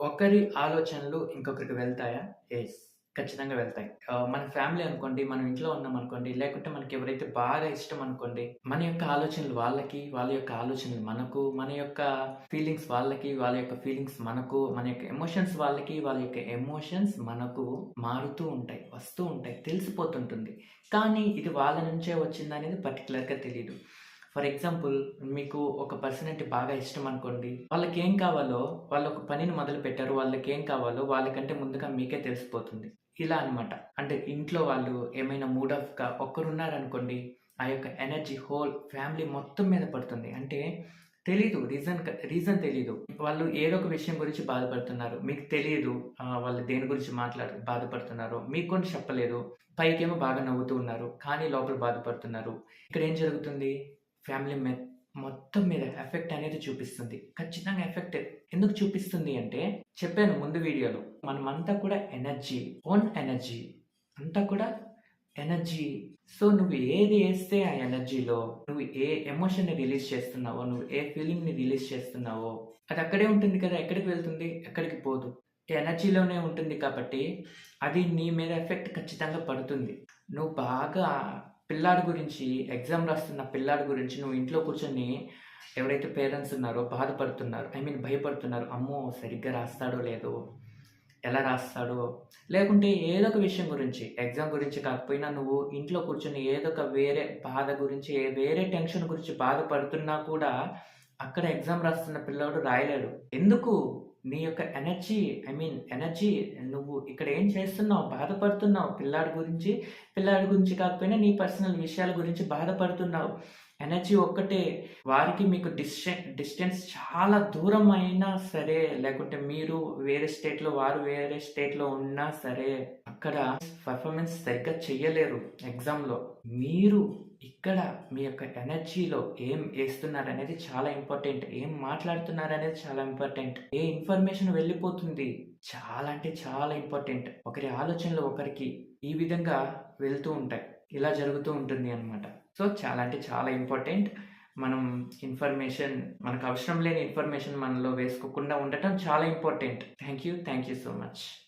ఒకరి ఆలోచనలు ఇంకొకరికి వెళ్తాయా? ఎస్ ఖచ్చితంగా వెళ్తాయి. మన ఫ్యామిలీ అనుకోండి, మనం ఇంట్లో ఉన్నాం అనుకోండి లేకుంటే మనకి ఎవరైతే బాగా ఇష్టం అనుకోండి, మన యొక్క ఆలోచనలు వాళ్ళకి, వాళ్ళ యొక్క ఆలోచనలు మనకు, మన యొక్క ఫీలింగ్స్ వాళ్ళకి, వాళ్ళ యొక్క ఫీలింగ్స్ మనకు, మన యొక్క ఎమోషన్స్ వాళ్ళకి, వాళ్ళ యొక్క ఎమోషన్స్ మనకు మారుతూ ఉంటాయి, వస్తూ ఉంటాయి, తెలిసిపోతుంటుంది. కానీ ఇది వాళ్ళ నుంచే వచ్చిందనేది పర్టిక్యులర్‌గా తెలియదు ఫర్ ఎగ్జాంపుల్ మీకు ఒక పర్సన్ అంటే బాగా ఇష్టం అనుకోండి. వాళ్ళకేం కావాలో వాళ్ళు ఒక పనిని మొదలుపెట్టారు. ఏం కావాలో వాళ్ళకంటే ముందుగా మీకే తెలిసిపోతుంది. ఇలా అన్నమాట. అంటే ఇంట్లో వాళ్ళు ఏమైనా మూడ్ ఆఫ్‌గా ఒక్కరున్నారనుకోండి. ఆ యొక్క ఎనర్జీ హోల్ ఫ్యామిలీ మొత్తం మీద పడుతుంది. అంటే తెలీదు. రీజన్ రీజన్ తెలీదు. వాళ్ళు ఏదో ఒక విషయం గురించి బాధపడుతున్నారు. మీకు తెలియదు వాళ్ళు దేని గురించి మాట్లాడు బాధపడుతున్నారు మీకు కొన్ని చెప్పలేదు. పైకేమో బాగా నవ్వుతూ ఉన్నారు. కానీ లోపల బాధపడుతున్నారు. ఇక్కడ ఏం జరుగుతుంది? ఫ్యామిలీ మొత్తం మీద ఎఫెక్ట్ అనేది చూపిస్తుంది. ఖచ్చితంగా ఎఫెక్ట్ ఎందుకు చూపిస్తుంది అంటే చెప్పాను ముందు వీడియోలో. మనమంతా కూడా ఎనర్జీ. Own energy. అంతా కూడా ఎనర్జీ. సో నువ్వు ఏది వేస్తే ఆ ఎనర్జీలో నువ్వు ఏ ఎమోషన్‌ని రిలీజ్ చేస్తున్నావో, నువ్వు ఏ ఫీలింగ్‌ని రిలీజ్ చేస్తున్నావో అది అక్కడే ఉంటుంది కదా! ఎక్కడికి వెళ్తుంది? ఎక్కడికి పోదు. ఎనర్జీలోనే ఉంటుంది కాబట్టి అది నీ మీద ఎఫెక్ట్ ఖచ్చితంగా పడుతుంది. నువ్వు బాగా పిల్లాడి గురించి ఎగ్జామ్ రాస్తున్న పిల్లాడి గురించి నువ్వు ఇంట్లో కూర్చొని ఎవరైతే పేరెంట్స్ ఉన్నారో బాధపడుతున్నారు. ఐ మీన్ భయపడుతున్నారు. అమ్మో! సరిగ్గా రాస్తాడో లేదో, ఎలా రాస్తాడో, లేకుంటే ఏదో ఒక విషయం గురించి ఎగ్జామ్ గురించి కాకపోయినా నువ్వు ఇంట్లో కూర్చొని ఏదో ఒక వేరే బాధ గురించి, ఏ వేరే టెన్షన్ గురించి బాధపడుతున్నా కూడా అక్కడ ఎగ్జామ్ రాస్తున్న పిల్లోడు రాయలేడు. ఎందుకు? నీ యొక్క ఎనర్జీ ఐ మీన్ ఎనర్జీ నువ్వు ఇక్కడ ఏం చేస్తున్నావు? బాధపడుతున్నావు. పిల్లాడి గురించి, పిల్లాడి గురించి కాకపోయినా నీ పర్సనల్ విషయాల గురించి బాధపడుతున్నావు. ఎనర్జీ ఒక్కటే. వారికి మీకు డిస్టెన్ డిస్టెన్స్ చాలా దూరం అయినా సరే, లేకుంటే మీరు వేరే స్టేట్‌లో, వారు వేరే స్టేట్‌లో ఉన్నా సరే, అక్కడ పర్ఫార్మెన్స్ సరిగ్గా చెయ్యలేరు ఎగ్జామ్‌లో. మీరు ఇక్కడ మీ యొక్క ఎనర్జీలో ఏం వేస్తున్నారు అనేది చాలా ఇంపార్టెంట్. ఏం మాట్లాడుతున్నారు అనేది చాలా ఇంపార్టెంట్. ఏ ఇన్ఫర్మేషన్ వెళ్ళిపోతుంది. చాలా అంటే చాలా ఇంపార్టెంట్. ఒకరి ఆలోచనలు ఒకరికి ఈ విధంగా వెళ్తూ ఉంటాయి. ఇలా జరుగుతూ ఉంటుంది అన్నమాట. సో చాలా అంటే చాలా ఇంపార్టెంట్. మనం ఇన్ఫర్మేషన్ మనకు అవసరం లేని ఇన్ఫర్మేషన్ మనలో వేసుకోకుండా ఉండటం చాలా important. Thank you. Thank you so much.